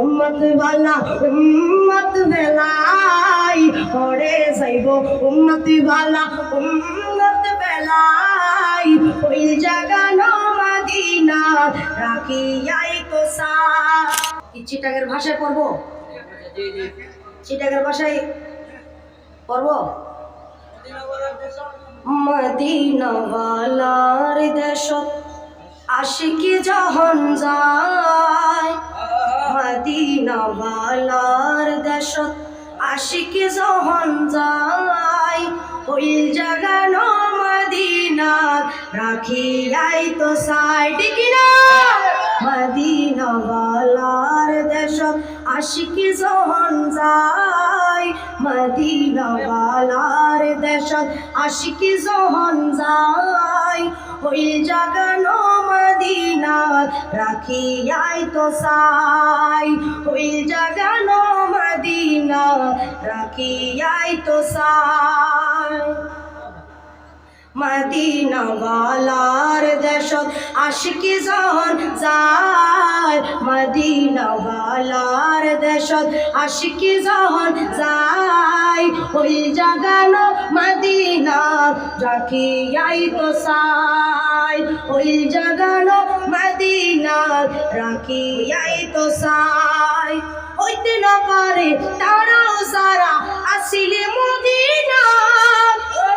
উম্মত বালা উম্মত বেলাই পড়ে যাইব উম্মত বালা উম্মত বেলাই। ওই জাগানো মাদিনা রাখিয়াই তো সা কি চিটাগের ভাষায় পড়ব? চিটাগের ভাষায় পড়ব? মদিনাওয়ালার দেশত আশিকি যখন যায় মদিনাওয়ালার দেশত আশিকি যখন যায় ওই জাগানো মদিনা রাখিয়াই তো সাইড কিনা মদিনাওয়ালার দেশত আশিকি যখন যায় মদিনাওয়ালার দেশত আশিকি যখন যায় ওই জাগানো মদিনা রাখিয়াই তো সাই ওই জাগানো মদিনা, রাখিয়াই তো সাই মদিনাওয়ালার দেশত আশিকি যখন যায়, মদিনাওয়ালার দেশত আশিকি যখন যায়, ওই জাগানো মদিনা, রাখিয়াই তো সাই ওই জাগানো মদিনা রাখিয়াই তো সাই। হইতে না পারে তারাও সারা আসিলে মদিনা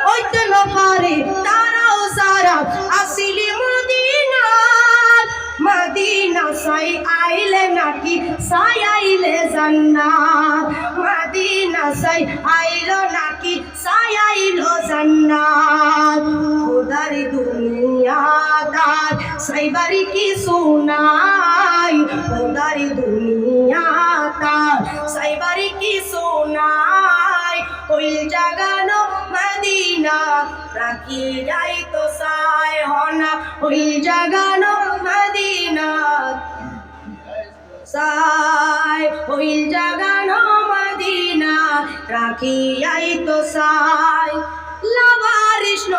হইতে না পারে তারাও সারা আসিলে মদিনা মদিনা সাই আইলে নাকি সাই আইলে জান্নাত। মদিনা সাই আইলো নাকি সাই আইলো জান্নাত। খোদার দুনিয়াদার সাই বাড়ি কি সোনাই খোদার দুনিয়াদার সাই বাড়ি কি সোনাই ওই জাগানো মদিনা। রাখি যাই তো সাই হনা, ওই জাগানো মদিনা। সাই ওই জাগানো মদিনা, রাখি যাই তো সাই লাভারিষ্ণ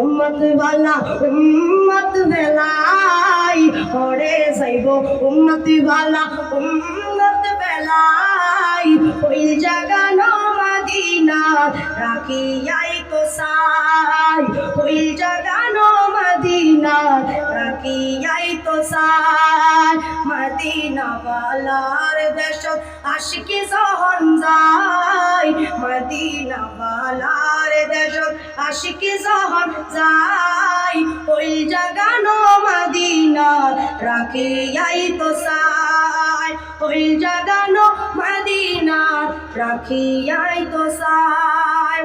উম্মত বালা, উম্মত বেলাই। হরে যাইব উম্মত বালা, উম্মত বেলাই। ওই জাগানো মদিনা রাখিয়াই তো সাই। ওই জাগানো মদিনা রাখিয়াই তো সাই। মদিনা বালার দেশ আশিকি যখন যায়। মদিনা বালার দেশ আশিকি জহর যাই, ওই জাগানো মাদিনা রাখে আই তো সাই। ওই জাগানো মাদিনা রাখি আই তো সাই।